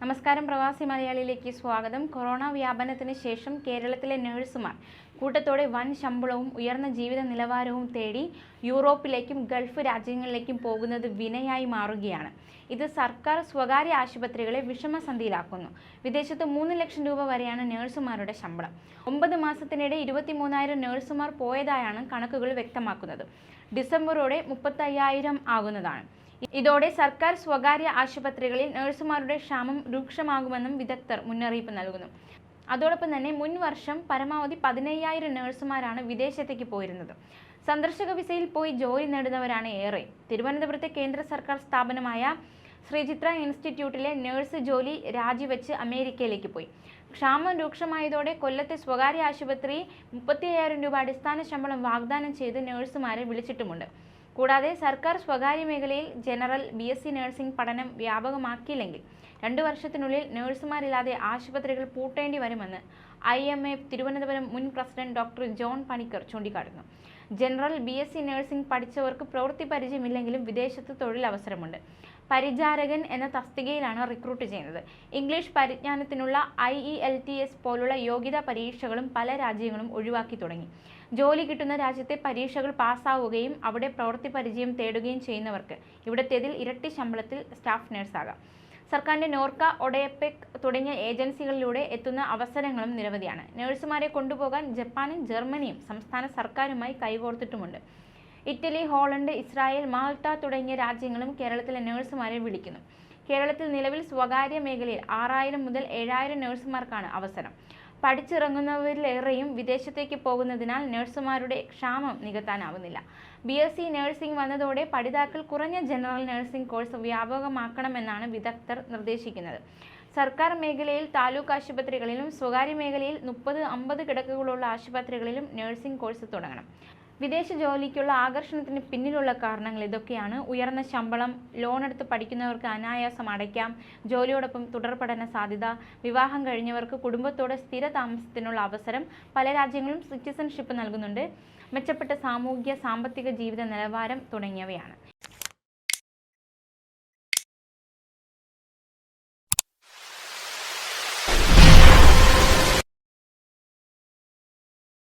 നമസ്കാരം പ്രവാസി മലയാളിയിലേക്ക് സ്വാഗതം. കൊറോണ വ്യാപനത്തിന് ശേഷം കേരളത്തിലെ നഴ്സുമാർ കൂട്ടത്തോടെ വൻ ശമ്പളവും ഉയർന്ന ജീവിത നിലവാരവും തേടി യൂറോപ്പിലേക്കും ഗൾഫ് രാജ്യങ്ങളിലേക്കും പോകുന്നത് വിനയായി മാറുകയാണ്. ഇത് സർക്കാർ സ്വകാര്യ ആശുപത്രികളെ വിഷമസന്ധിയിലാക്കുന്നു. വിദേശത്ത് മൂന്ന് ലക്ഷം രൂപ വരെയാണ് നഴ്സുമാരുടെ ശമ്പളം. ഒമ്പത് മാസത്തിനിടെ ഇരുപത്തിമൂന്നായിരം നഴ്സുമാർ പോയതായാണ് കണക്കുകൾ വ്യക്തമാക്കുന്നത്. ഡിസംബറോടെ മുപ്പത്തയ്യായിരം ആകുന്നതാണ്. ഇതോടെ സർക്കാർ സ്വകാര്യ ആശുപത്രികളിൽ നഴ്സുമാരുടെ ക്ഷാമം രൂക്ഷമാകുമെന്നും വിദഗ്ധർ മുന്നറിയിപ്പ് നൽകുന്നു. അതോടൊപ്പം തന്നെ മുൻ വർഷം പരമാവധി പതിനയ്യായിരം നഴ്സുമാരാണ് വിദേശത്തേക്ക് പോയിരുന്നത്. സന്ദർശക വിസയിൽ പോയി ജോലി നേടുന്നവരാണ് ഏറെ. തിരുവനന്തപുരത്തെ കേന്ദ്ര സർക്കാർ സ്ഥാപനമായ ശ്രീചിത്ര ഇൻസ്റ്റിറ്റ്യൂട്ടിലെ നഴ്സ് ജോലി രാജിവെച്ച് അമേരിക്കയിലേക്ക് പോയി. ക്ഷാമം രൂക്ഷമായതോടെ കൊല്ലത്തെ സ്വകാര്യ ആശുപത്രി മുപ്പത്തി അയ്യായിരം രൂപ അടിസ്ഥാന ശമ്പളം വാഗ്ദാനം ചെയ്ത് നഴ്സുമാരെ വിളിച്ചിട്ടുമുണ്ട്. കൂടാതെ സർക്കാർ സ്വകാര്യ മേഖലയിൽ general B S C nursing പഠനം വ്യാപകമാക്കിയില്ലെങ്കിൽ രണ്ടു വർഷത്തിനുള്ളിൽ നഴ്സുമാരില്ലാതെ ആശുപത്രികൾ പൂട്ടേണ്ടി വരുമെന്ന് ഐ എം എ തിരുവനന്തപുരം മുൻ പ്രസിഡന്റ് ഡോക്ടർ ജോൺ പണിക്കർ ചൂണ്ടിക്കാട്ടുന്നു. General B S C nursing പഠിച്ചവർക്ക് പ്രവൃത്തി പരിചയമില്ലെങ്കിലും വിദേശത്ത് തൊഴിലവസരമുണ്ട്. പരിചാരകൻ എന്ന തസ്തികയിലാണ് റിക്രൂട്ട് ചെയ്യുന്നത്. English പരിജ്ഞാനത്തിനുള്ള I E L T S പോലുള്ള യോഗ്യതാ പരീക്ഷകളും പല രാജ്യങ്ങളും ഒഴിവാക്കി തുടങ്ങി. ജോലി കിട്ടുന്ന രാജ്യത്തെ പരീക്ഷകൾ പാസ്സാവുകയും അവിടെ പ്രവൃത്തി പരിചയം തേടുകയും ചെയ്യുന്നവർക്ക് ഇവിടത്തേതിൽ ഇരട്ടി ശമ്പളത്തിൽ സ്റ്റാഫ് നഴ്സാകാം. സർക്കാരിന്റെ നോർക്ക ഒഡയപെക് തുടങ്ങിയ ഏജൻസികളിലൂടെ എത്തുന്ന അവസരങ്ങളും നിരവധിയാണ്. നഴ്സുമാരെ കൊണ്ടുപോകാൻ ജപ്പാനും ജർമ്മനിയും സംസ്ഥാന സർക്കാരുമായി കൈകോർത്തിട്ടുമുണ്ട്. ഇറ്റലി ഹോളണ്ട് ഇസ്രായേൽ മാൾട്ട തുടങ്ങിയ രാജ്യങ്ങളും കേരളത്തിലെ നഴ്സുമാരെ വിളിക്കുന്നു. കേരളത്തിൽ നിലവിൽ സ്വകാര്യ മേഖലയിൽ ആറായിരം മുതൽ ഏഴായിരം നഴ്സുമാർക്കാണ് അവസരം. പഠിച്ചിറങ്ങുന്നവരിലേറെയും വിദേശത്തേക്ക് പോകുന്നതിനാൽ നഴ്സുമാരുടെ ക്ഷാമം നികത്താനാവുന്നില്ല. ബി എസ് സി നഴ്സിംഗ് വന്നതോടെ പഠിതാക്കൾ കുറഞ്ഞ ജനറൽ നഴ്സിംഗ് കോഴ്സ് വ്യാപകമാക്കണമെന്നാണ് വിദഗ്ധർ നിർദ്ദേശിക്കുന്നത്. സർക്കാർ മേഖലയിൽ താലൂക്ക് ആശുപത്രികളിലും സ്വകാര്യ മേഖലയിൽ മുപ്പത് അമ്പത് കിടക്കുകളുള്ള ആശുപത്രികളിലും നഴ്സിംഗ് കോഴ്സ് തുടങ്ങണം. വിദേശ ജോലിക്കുള്ള ആകർഷണത്തിന് പിന്നിലുള്ള കാരണങ്ങൾ ഇതൊക്കെയാണ്. ഉയർന്ന ശമ്പളം ലോൺ എടുത്ത് പഠിക്കുന്നവർക്ക് അനായാസം അടയ്ക്കാം ജോലിയോടൊപ്പം തുടർ പഠന സാധ്യത വിവാഹം കഴിഞ്ഞവർക്ക് കുടുംബത്തോടെ സ്ഥിര താമസത്തിനുള്ള അവസരം പല രാജ്യങ്ങളും സിറ്റിസൺഷിപ്പ് നൽകുന്നുണ്ട്. മെച്ചപ്പെട്ട സാമൂഹിക സാമ്പത്തിക ജീവിത നിലവാരം തുടങ്ങിയവയാണ്.